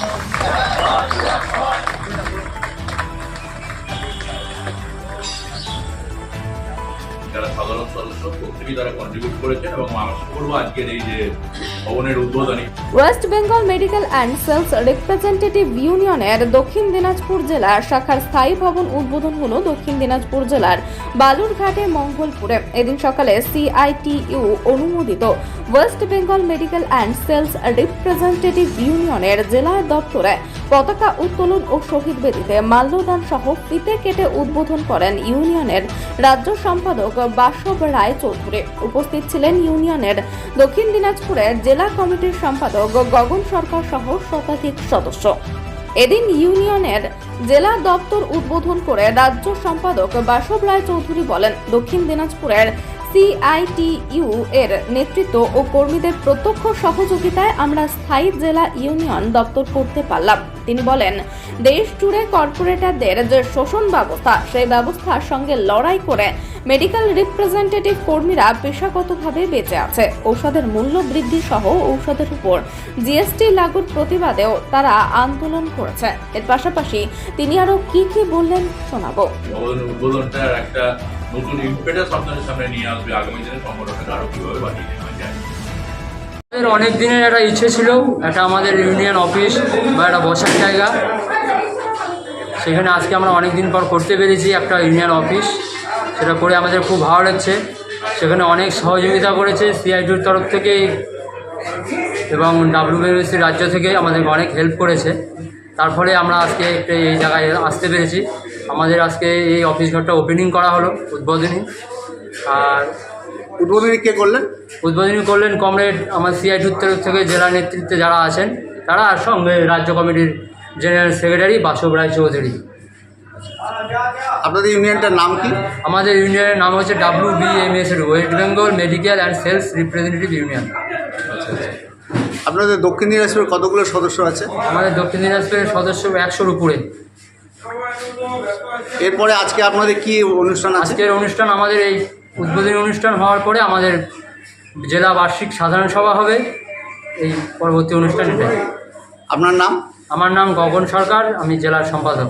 Yeah. West Bengal medical and sales representative ইউনিয়নের দক্ষিণ দিনাজপুর জেলার শাখার স্থায়ী ভবন উদ্বোধন হলো দক্ষিণ দিনাজপুর জেলার বালুরঘাটে মঙ্গলপুরে। এদিন সকালে সিআইটিইউ অনুমোদিত West Bengal medical and sales representative ইউনিয়নের জেলা দপ্তরে পতাকা উত্তোলন ও শহীদ বেদিতে মাল্যদান সহ ফিতে কেটে উদ্বোধন করেন ইউনিয়নের রাজ্য সম্পাদক বাসব রায়। চৌধুরী উপস্থিত ছিলেন ইউনিয়নের দক্ষিণ দিনাজপুরের জেলা কমিটির সম্পাদক গগন সরকার সহ শতাধিক সদস্য। এদিন ইউনিয়নের জেলা দপ্তর উদ্বোধন করে রাজ্য সম্পাদক বাসব রায় চৌধুরী বলেন, দক্ষিণ দিনাজপুরের সিআইটিইউ এর নেতৃত্ব ও কর্মীদের প্রত্যক্ষ সহযোগিতায় আমরা স্থায়ী জেলা ইউনিয়ন দপ্তর করতে পারলাম। তিনি বলেন, দেশ জুড়ে কর্পোরেটরদের যে শোষণ ব্যবস্থা, সেই ব্যবস্থার সঙ্গে লড়াই করে মেডিকেল রিপ্রেজেন্টেটিভ কর্মীরা পেশাগতভাবে বেঁচে আছে। ঔষধের মূল্য বৃদ্ধি সহ ঔষধের উপর জিএসটি লাগুর প্রতিবাদেও তারা আন্দোলন করেছে। এর পাশাপাশি তিনি আরও কি কি বললেন শোনাবো। একটা নতুন আপনাদের সামনে নিয়ে আসবে। আগামী দিনে বাড়িয়ে নেওয়া যায়। আমাদের অনেক দিনের একটা ইচ্ছে ছিল, একটা আমাদের ইউনিয়ন অফিস বা একটা বসার জায়গা। সেখানে আজকে আমরা অনেক দিন পর করতে পেরেছি একটা ইউনিয়ন অফিস। সেটা করে আমাদের খুব ভালো লাগছে। সেখানে অনেক সহযোগিতা করেছে সিআইটির তরফ থেকে এবং ডাব্লিউবিএসসি রাজ্য থেকে আমাদেরকে অনেক হেল্প করেছে। তার ফলে আমরা আজকে এই জায়গায় আসতে পেরেছি। আমাদের আজকে এই অফিস ঘরটা ওপেনিং করা হলো উদ্বোধনী। আর উদ্বোধনী কে করলেন? উদ্বোধনী করলেন কমরেড আমার সিআইটির তরফ থেকে জেলা নেতৃত্বে যারা আছেন তারা আর সঙ্গে রাজ্য কমিটির জেনারেল সেক্রেটারি বাসব রায় চৌধুরী। আপনাদের ইউনিয়নটার নাম কি? আমাদের ইউনিয়নের নাম হচ্ছে W BMS West Bengal medical and sales representative union আপনাদের দক্ষিণ দিনাজপুরে কতগুলো সদস্য আছে? আমাদের দক্ষিণ দিনাজপুরের সদস্য একশোর উপরে। এরপরে আজকে আপনাদের কি অনুষ্ঠান আছে? আজকের অনুষ্ঠান আমাদের এই উদ্বোধনী অনুষ্ঠান হওয়ার পরে আমাদের জেলা বার্ষিক সাধারণ সভা হবে এই পরবর্তী অনুষ্ঠান। আপনার নাম? আমার নাম গগন সরকার আমি জেলার সম্পাদক।